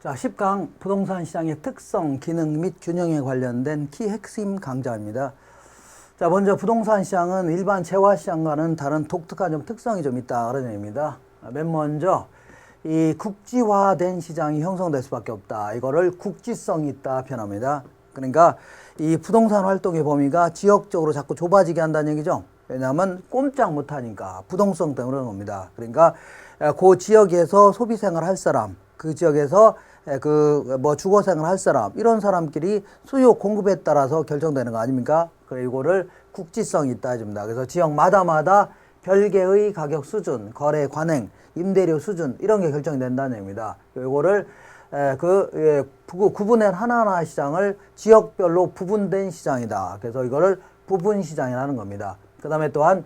자, 10강 부동산 시장의 특성, 기능 및 균형에 관련된 키 핵심 강좌입니다. 자, 먼저 부동산 시장은 일반 재화 시장과는 다른 독특한 좀 특성이 좀 있다 그런 얘기입니다. 아, 맨 먼저 이 국지화된 시장이 형성될 수밖에 없다. 이거를 국지성이 있다 표현합니다. 그러니까 이 부동산 활동의 범위가 지역적으로 자꾸 좁아지게 한다는 얘기죠. 왜냐하면 꼼짝 못하니까 부동성 때문에 그런 겁니다. 그러니까 그 지역에서 소비 생활 할 사람, 그 지역에서 그 뭐 주거 생활 할 사람 이런 사람끼리 수요 공급에 따라서 결정되는 거 아닙니까? 그래 이거를 국지성이 해줍니다. 그래서 지역마다마다 별개의 가격 수준, 거래 관행, 임대료 수준 이런 게 결정이 된다는 얘기입니다. 이거를 그 예, 구- 구분한 하나하나 시장을 지역별로 부분된 시장이다. 그래서 이거를 부분 시장이라는 겁니다. 그다음에 또한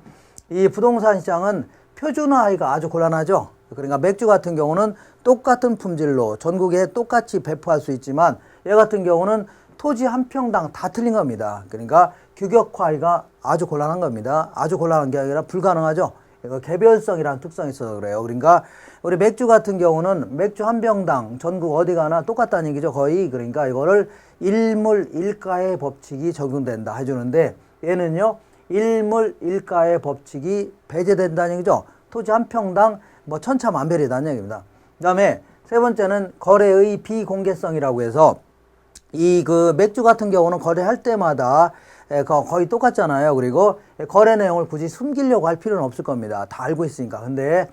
이 부동산 시장은 표준화하기가 아주 곤란하죠. 그러니까 맥주 같은 경우는 똑같은 품질로 전국에 똑같이 배포할 수 있지만 얘 같은 경우는 토지 한 평당 다 틀린 겁니다. 그러니까 규격화하기가 아주 곤란한 겁니다. 아주 곤란한 게 아니라 불가능하죠. 이거 개별성이라는 특성이 있어서 그래요. 그러니까 우리 맥주 같은 경우는 맥주 한 병당 전국 어디 가나 똑같다는 얘기죠. 거의 그러니까 이거를 일물 일가의 법칙이 적용된다 해주는데 얘는요 일물 일가의 법칙이 배제된다는 얘기죠. 토지 한 평당 뭐 천차만별이다는 얘기입니다. 그 다음에 세 번째는 거래의 비공개성이라고 해서 이 그 맥주 같은 경우는 거래할 때마다 에, 거- 거의 똑같잖아요. 그리고 거래 내용을 굳이 숨기려고 할 필요는 없을 겁니다. 다 알고 있으니까. 근데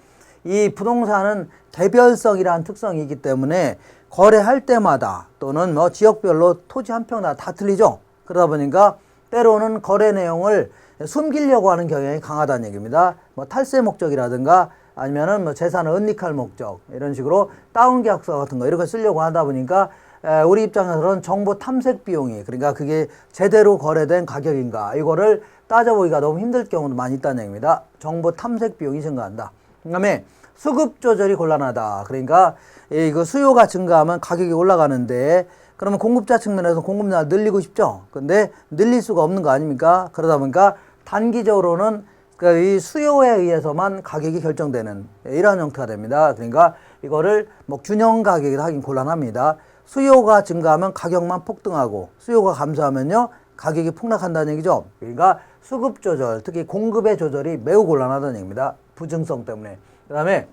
이 부동산은 개별성이라는 특성이 있기 때문에 거래할 때마다 또는 뭐 지역별로 토지 한 평당 다 틀리죠. 그러다 보니까 때로는 거래 내용을 숨기려고 하는 경향이 강하다는 얘기입니다. 뭐 탈세 목적이라든가 아니면은 뭐 재산을 은닉할 목적 이런 식으로 다운 계약서 같은 거 이렇게 쓰려고 하다 보니까 에, 우리 입장에서는 정보 탐색 비용이 그러니까 그게 제대로 거래된 가격인가 이거를 따져보기가 너무 힘들 경우도 많이 있다는 얘기입니다. 정보 탐색 비용이 증가한다. 그다음에 수급 조절이 곤란하다. 그러니까 이그 수요가 증가하면 가격이 올라가는데 그러면 공급자 측면에서 공급량을 늘리고 싶죠. 근데 늘릴 수가 없는 거 아닙니까? 그러다 보니까 단기적으로는 그이 수요에 의해서만 가격이 결정되는 이러한 형태가 됩니다. 그러니까 이거를 뭐 균형 가격이 하긴 곤란합니다. 수요가 증가하면 가격만 폭등하고 수요가 감소하면요 가격이 폭락한다는 얘기죠. 그러니까 수급 조절, 특히 공급의 조절이 매우 곤란하다는 얘기입니다. 부증성 때문에. 그다음에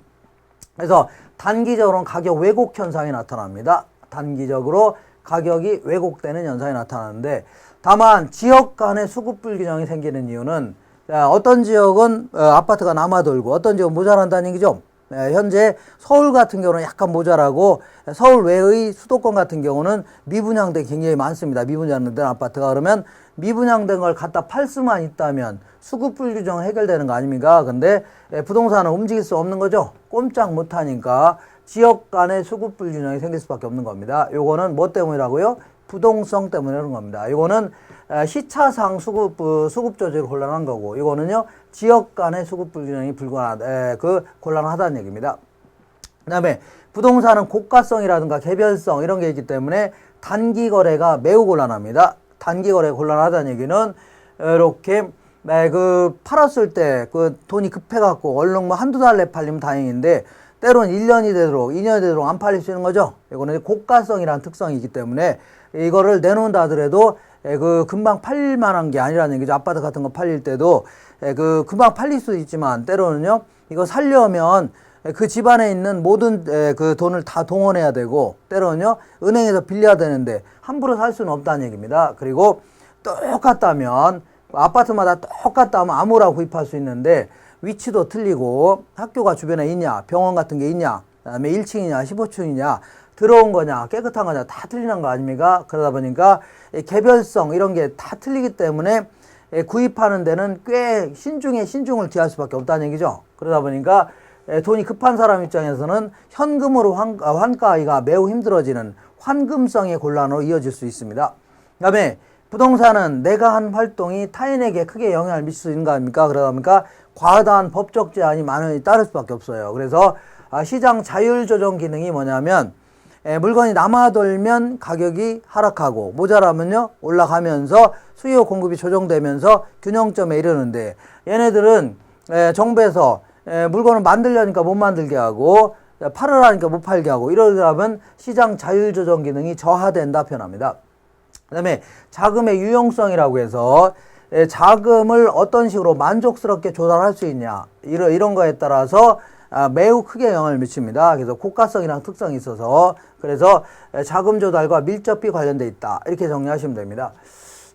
그래서 단기적으로는 가격 왜곡 현상이 나타납니다. 단기적으로 가격이 왜곡되는 현상이 나타나는데 다만 지역 간의 수급 불균형이 생기는 이유는 자, 어떤 지역은 어, 아파트가 남아돌고 어떤 지역은 모자란다는 얘기죠. 예, 현재 서울 같은 경우는 약간 모자라고 서울 외의 수도권 같은 경우는 미분양된 굉장히 많습니다. 미분양된 아파트가 그러면 미분양된 걸 갖다 팔 수만 있다면 수급 불규정 해결되는 거 아닙니까? 근데 예, 부동산은 움직일 수 없는 거죠. 꼼짝 못 하니까 지역 간의 수급 불균형이 생길 수밖에 없는 겁니다. 요거는 뭐 때문이라고요? 부동성 때문에 그런 겁니다. 이거는 에, 시차상 수급 어, 수급 조절이 곤란한 거고 이거는요 지역 간의 수급 불균형이 에, 그 곤란하다는 얘기입니다. 그다음에 부동산은 고가성이라든가 개별성 이런 게 있기 때문에 단기 거래가 매우 곤란합니다. 단기 거래 가 곤란하다는 얘기는 이렇게 네, 그 팔았을 때 그 돈이 급해갖고 얼른 뭐 한두 달내 팔리면 다행인데 때로는 1년이 되도록 2년이 되도록 안 팔릴 수 있는 거죠. 이거는 고가성이라는 특성이 있기 때문에 이거를 내놓는다 하더라도 에, 그 금방 팔릴 만한 게 아니라는 얘기죠. 아파트 같은 거 팔릴 때도 에, 그 금방 팔릴 수 있지만 때로는요. 이거 살려면 에, 그 집안에 있는 모든 에, 그 돈을 다 동원해야 되고 때로는요. 은행에서 빌려야 되는데 함부로 살 수는 없다는 얘기입니다. 그리고 똑같다면 아파트마다 똑같다 하면 아무나 구입할 수 있는데 위치도 틀리고 학교가 주변에 있냐 병원 같은 게 있냐 그다음에 1층이냐 15층이냐 들어온 거냐 깨끗한 거냐 다 틀리는 거 아닙니까? 그러다 보니까 이 개별성 이런 게 다 틀리기 때문에 예, 구입하는 데는 꽤 신중에 신중을 기할 수밖에 없다는 얘기죠. 그러다 보니까 예, 돈이 급한 사람 입장에서는 현금으로 환, 아, 환가하기가 매우 힘들어지는 환금성의 곤란으로 이어질 수 있습니다. 그다음에 부동산은 내가 한 활동이 타인에게 크게 영향을 미칠 수 있는 거 아닙니까? 그러다 보니까 과다한 법적 제한이 많이 따를 수밖에 없어요. 그래서 아, 시장 자율 조정 기능이 뭐냐면 에, 물건이 남아돌면 가격이 하락하고 모자라면요 올라가면서 수요 공급이 조정되면서 균형점에 이르는데 얘네들은 에, 정부에서 에, 물건을 만들려니까 못 만들게 하고 팔으라니까 못 팔게 하고 이러다 보면 시장 자율 조정 기능이 저하된다 표현합니다. 그다음에 자금의 유용성이라고 해서 에, 자금을 어떤 식으로 만족스럽게 조달할 수 있냐 이런 이런 거에 따라서 아, 매우 크게 영향을 미칩니다. 그래서 고가성이랑 특성이 있어서 그래서 에, 자금 조달과 밀접히 관련돼 있다 이렇게 정리하시면 됩니다.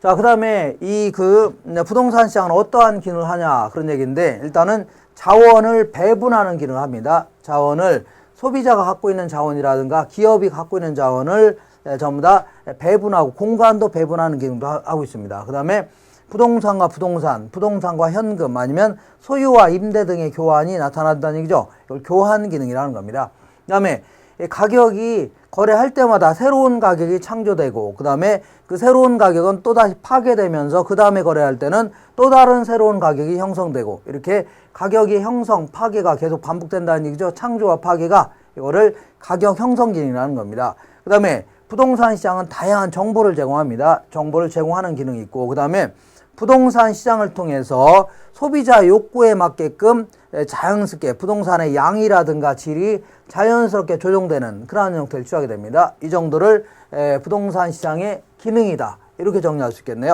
자, 그 다음에 이 그 부동산 시장은 어떠한 기능을 하냐 그런 얘기인데 일단은 자원을 배분하는 기능을 합니다. 자원을 소비자가 갖고 있는 자원이라든가 기업이 갖고 있는 자원을 에, 전부 다 배분하고 공간도 배분하는 기능도 하- 하고 있습니다. 그 다음에 부동산과 부동산, 부동산과 현금 아니면 소유와 임대 등의 교환이 나타난다는 얘기죠. 이걸 교환 기능이라는 겁니다. 그 다음에 이 가격이 거래할 때마다 새로운 가격이 창조되고 그 다음에 그 새로운 가격은 또다시 파괴되면서 그 다음에 거래할 때는 또 다른 새로운 가격이 형성되고 이렇게 가격이 형성, 파괴가 계속 반복된다는 얘기죠. 창조와 파괴가 이거를 가격 형성 기능이라는 겁니다. 그 다음에 부동산 시장은 다양한 정보를 제공합니다. 정보를 제공하는 기능이 있고 그 다음에 부동산 시장을 통해서 소비자 욕구에 맞게끔 에, 자연스럽게 부동산의 양이라든가 질이 자연스럽게 조정되는 그러한 형태를 취하게 됩니다. 이 정도를 에, 부동산 시장의 기능이다. 이렇게 정리할 수 있겠네요.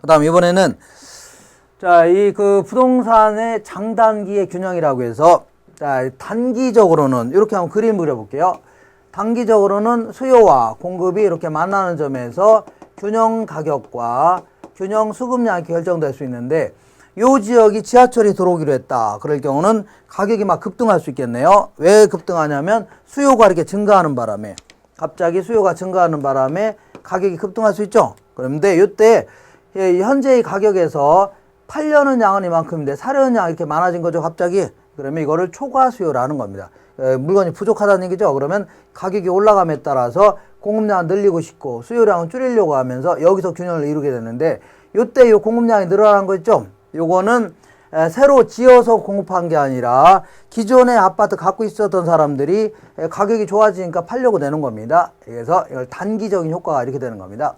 그 다음 이번에는 자, 이 그 부동산의 장단기의 균형이라고 해서 자, 단기적으로는 이렇게 한번 그림 그려볼게요. 단기적으로는 수요와 공급이 이렇게 만나는 점에서 균형 가격과 균형 수급량이 결정될 수 있는데 요 지역이 지하철이 들어오기로 했다. 그럴 경우는 가격이 막 급등할 수 있겠네요. 왜 급등하냐면 수요가 이렇게 증가하는 바람에 갑자기 수요가 증가하는 바람에 가격이 급등할 수 있죠. 그런데 이때 예, 현재의 가격에서 팔려는 양은 이만큼인데 사려는 양이 이렇게 많아진 거죠. 갑자기 그러면 이거를 초과 수요라는 겁니다. 에, 물건이 부족하다는 얘기죠. 그러면 가격이 올라감에 따라서 공급량을 늘리고 싶고 수요량을 줄이려고 하면서 여기서 균형을 이루게 되는데 요때 요 공급량이 늘어난 거 있죠. 요거는 에, 새로 지어서 공급한 게 아니라 기존의 아파트 갖고 있었던 사람들이 에, 가격이 좋아지니까 팔려고 되는 겁니다. 그래서 이걸 단기적인 효과가 이렇게 되는 겁니다.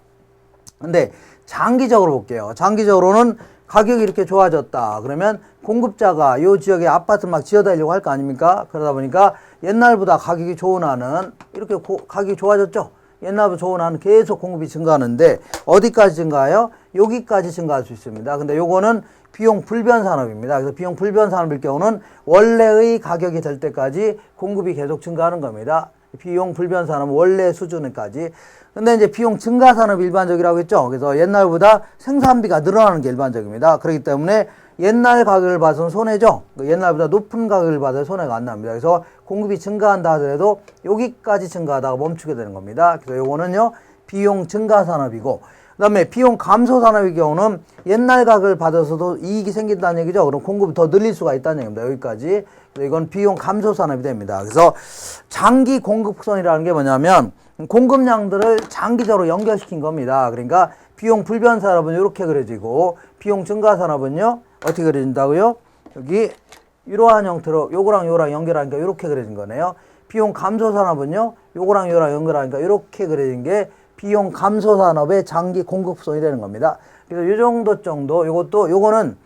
근데 장기적으로 볼게요. 장기적으로는 가격이 이렇게 좋아졌다. 그러면 공급자가 요 지역에 아파트 막 지어달라고 할 거 아닙니까? 그러다 보니까 옛날보다 가격이 좋은 한은 이렇게 고- 가격이 좋아졌죠. 옛날보다 좋은 한은 계속 공급이 증가하는데 어디까지 증가해요? 여기까지 증가할 수 있습니다. 근데 요거는 비용 불변 산업입니다. 그래서 비용 불변 산업일 경우는 원래의 가격이 될 때까지 공급이 계속 증가하는 겁니다. 비용 불변 산업 원래 수준까지. 근데 이제 비용 증가 산업 일반적이라고 했죠. 그래서 옛날보다 생산비가 늘어나는 게 일반적입니다. 그렇기 때문에 옛날 가격을 봐서는 손해죠. 그 옛날보다 높은 가격을 받아 손해가 안 납니다. 그래서 공급이 증가한다 하더라도 여기까지 증가하다가 멈추게 되는 겁니다. 그래서 요거는요 비용 증가 산업이고 그 다음에 비용 감소 산업의 경우는 옛날 가격을 받아서도 이익이 생긴다는 얘기죠. 그럼 공급이 더 늘릴 수가 있다는 얘기입니다. 여기까지. 이건 비용 감소 산업이 됩니다. 그래서 장기 공급선이라는 게 뭐냐면 공급량들을 장기적으로 연결시킨 겁니다. 그러니까 비용 불변 산업은 이렇게 그려지고 비용 증가 산업은요 어떻게 그려진다고요? 여기 이러한 형태로 요거랑 요거랑 연결하니까 이렇게 그려진 거네요. 비용 감소 산업은요 요거랑 요거랑 연결하니까 이렇게 그려진 게 비용 감소 산업의 장기 공급선이 되는 겁니다. 그래서 요 정도 정도 요것도 요거는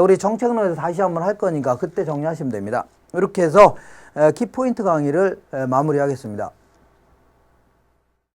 우리 정책론에서 다시 한번 할 거니까 그때 정리하시면 됩니다. 이렇게 해서 키포인트 강의를 에, 마무리하겠습니다.